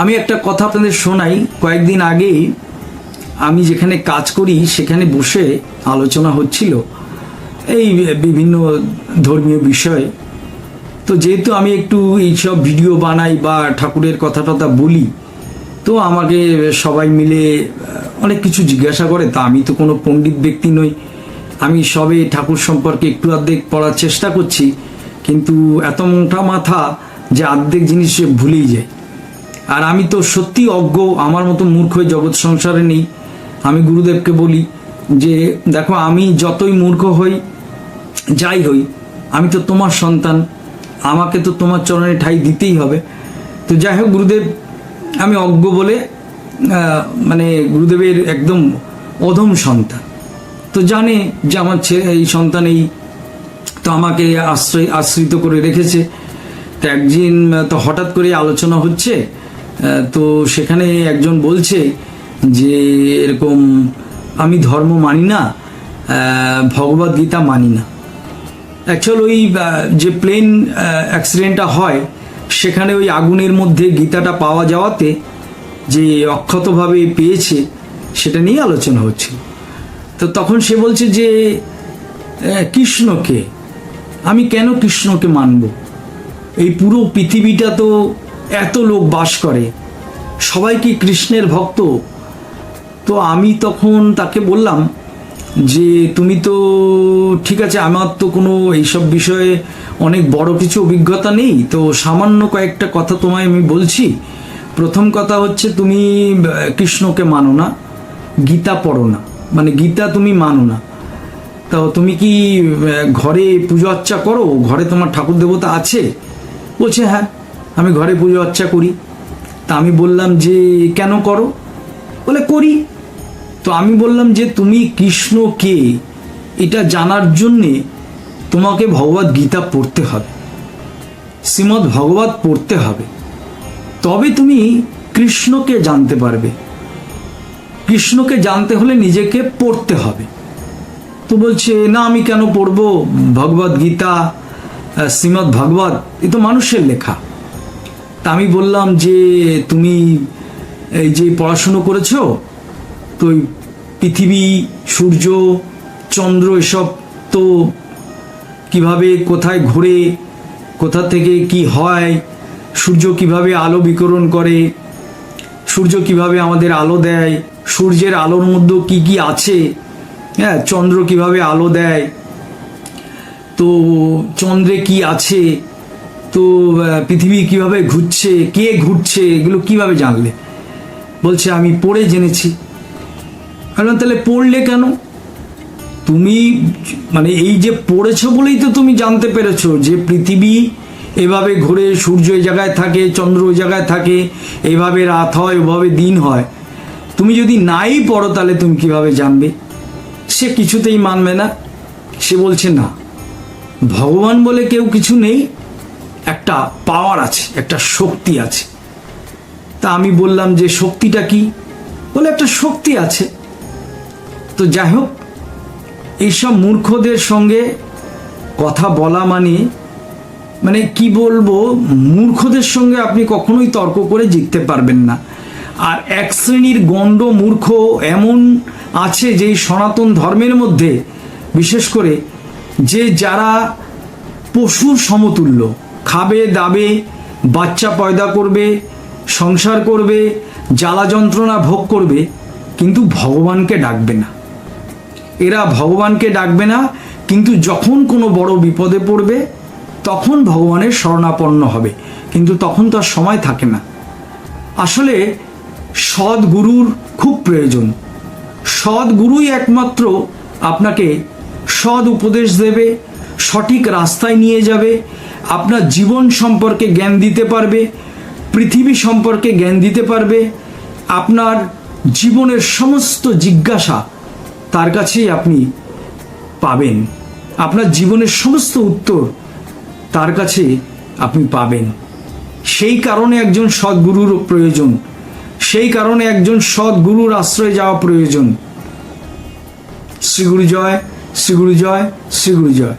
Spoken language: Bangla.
আমি একটা কথা আপনাদের শোনাই। কয়েকদিন আগেই আমি যেখানে কাজ করি, সেখানে বসে আলোচনা হচ্ছিল এই বিভিন্ন ধর্মীয় বিষয়। তো যেহেতু আমি একটু এইসব ভিডিও বানাই বা ঠাকুরের কথা টথা বলি, তো আমাকে সবাই মিলে অনেক কিছু জিজ্ঞাসা করে। তা আমি তো কোনো পণ্ডিত ব্যক্তি নই। আমি সবে ঠাকুর সম্পর্কে একটু অর্ধেক পড়ার চেষ্টা করছি, কিন্তু এত মোটা মাথা যে আর্ধেক জিনিস ভুলেই যায়। আর আমি তো সত্যি অজ্ঞ, আমার মতো মূর্খ জগৎ সংসারে নেই। আমি গুরুদেবকে বলি যে, দেখো, আমি যতই মূর্খ হই, যাই হই, আমি তো তোমার সন্তান, আমাকে তো তোমার চরণে ঠাই দিতেই হবে। তো যাই হোক, গুরুদেব, আমি অজ্ঞ বলে মানে গুরুদেবের একদম অধম সন্তান। তো জানে যে আমার ছেলে এই সন্তান এই তো আমাকে আশ্রয়, আশ্রিত করে রেখেছে। তো একদিন, তো হঠাৎ করে আলোচনা হচ্ছে তো সেখানে একজন বলছে যে এরকম, আমি ধর্ম মানি না ভগবদ গীতা মানি না। অ্যাকচুয়াল ওই যে প্লেন অ্যাক্সিডেন্টটা হয়, সেখানে ওই আগুনের মধ্যে গীতাটা পাওয়া যাওয়াতে যে অক্ষতভাবে পেয়েছে, সেটা নিয়ে আলোচনা হচ্ছিল। তো তখন সে বলছে যে কৃষ্ণকে, আমি কেন কৃষ্ণকে মানব? এই পুরো পৃথিবীটা তো এত লোক বাস করে। সবাই কি কৃষ্ণের ভক্ত? তো আমি তখন তাকে বললাম যে, তুমি তো ঠিক আছে, আমার তো কোনো এইসব বিষয়ে অনেক বড় কিছু অভিজ্ঞতা নেই। তো সামান্য কয়েকটা কথা তোমায় আমি বলছি। প্রথম কথা হচ্ছে, তুমি কৃষ্ণকে মানো না, গীতা পড়ো না। মানে গীতা তুমি মানো না। তো তুমি কি ঘরে পুজো আর্চা করো? ঘরে তোমার ঠাকুর দেবতা আছে? বলছে হ্যাঁ। আমি ঘরে পুজো আর্চা করি। তা আমি বললাম যে, কেন করো? বলে, করি। তো আমি বললাম যে, তুমি কৃষ্ণ কে? এটা জানার জন্যে তোমাকে ভগবত গীতা পড়তে হবে। শ্রীমদ্ ভগবত পড়তে হবে। তবে তুমি কৃষ্ণকে জানতে পারবে। কৃষ্ণকে জানতে হলে নিজেকে পড়তে হবে। তো বলছে, না, আমি কেন পড়ব? ভগবত গীতা শ্রীমদ্ ভগবত, এ তো মানুষের লেখা। তা আমি বললাম যে তুমি এই যে পড়াশুনো করেছ, তো পৃথিবী, সূর্য, চন্দ্র এসব তো কীভাবে কোথায় ঘুরে, কোথা থেকে কি হয়, সূর্য কীভাবে আলো বিকরণ করে, সূর্য কীভাবে আমাদের আলো দেয়, সূর্যের আলোর মধ্যে কি কি আছে হ্যাঁ চন্দ্র কীভাবে আলো দেয়, তো চন্দ্রে কি আছে তো পৃথিবী কীভাবে ঘুরছে, কে ঘুরছে, এগুলো কীভাবে জানলে? বলছে, আমি পড়ে জেনেছি। বললাম, তাহলে পড়লে কেন? তুমি মানে এই যে পড়েছো বলেই তো তুমি জানতে পেরেছ যে পৃথিবী এভাবে ঘুরে, সূর্য এই জায়গায় থাকে, চন্দ্র ওই জায়গায় থাকে, এভাবে রাত হয়, ওভাবে দিন হয়। তুমি যদি নাই পড়ো, তাহলে তুমি কীভাবে জানবে? সে কিছুতেই মানবে না। সে বলছে, না, ভগবান বলে কেউ কিছু নেই। একটা পাওয়ার আছে, একটা শক্তি আছে। তা আমি বললাম যে শক্তিটা কি? বলে একটা শক্তি আছে। তো যাই হোক, এইসব মূর্খদের সঙ্গে কথা বলা মানে মানে কি বলব, মূর্খদের সঙ্গে আপনি কখনোই তর্ক করে জিততে পারবেন না। আর এক শ্রেণির গণ্ড মূর্খ এমন আছে যে সনাতন ধর্মের মধ্যে, বিশেষ করে যে যারা পশুর সমতুল্য খাবে, দাবে, বাচ্চা পয়দা করবে, সংসার করবে, জ্বালা যন্ত্রণা ভোগ করবে, কিন্তু ভগবানকে ডাকবে না। এরা ভগবানকে ডাকবে না, কিন্তু যখন কোনো বড় বিপদে পড়বে, তখন ভগবানের শরণাপন্ন হবে, কিন্তু তখন তো আর সময় থাকে না। আসলে সৎ গুরুর খুব প্রয়োজন। সৎ গুরুই একমাত্র আপনাকে সৎ উপদেশ দেবে, সঠিক রাস্তায় নিয়ে যাবে আপনার জীবন সম্পর্কে জ্ঞান দিতে পারবে, পৃথিবী সম্পর্কে জ্ঞান দিতে পারবে, আপনার জীবনের সমস্ত জিজ্ঞাসা তার কাছেই আপনি পাবেন। আপনার জীবনের সমস্ত উত্তর তার কাছে আপনি পাবেন। সেই কারণে একজন সদ্গুরুর প্রয়োজন। সেই কারণে একজন সদ্গুরুর আশ্রয়ে যাওয়া প্রয়োজন। শ্রীগুরু জয় শ্রীগুরু জয় শ্রীগুরু জয়।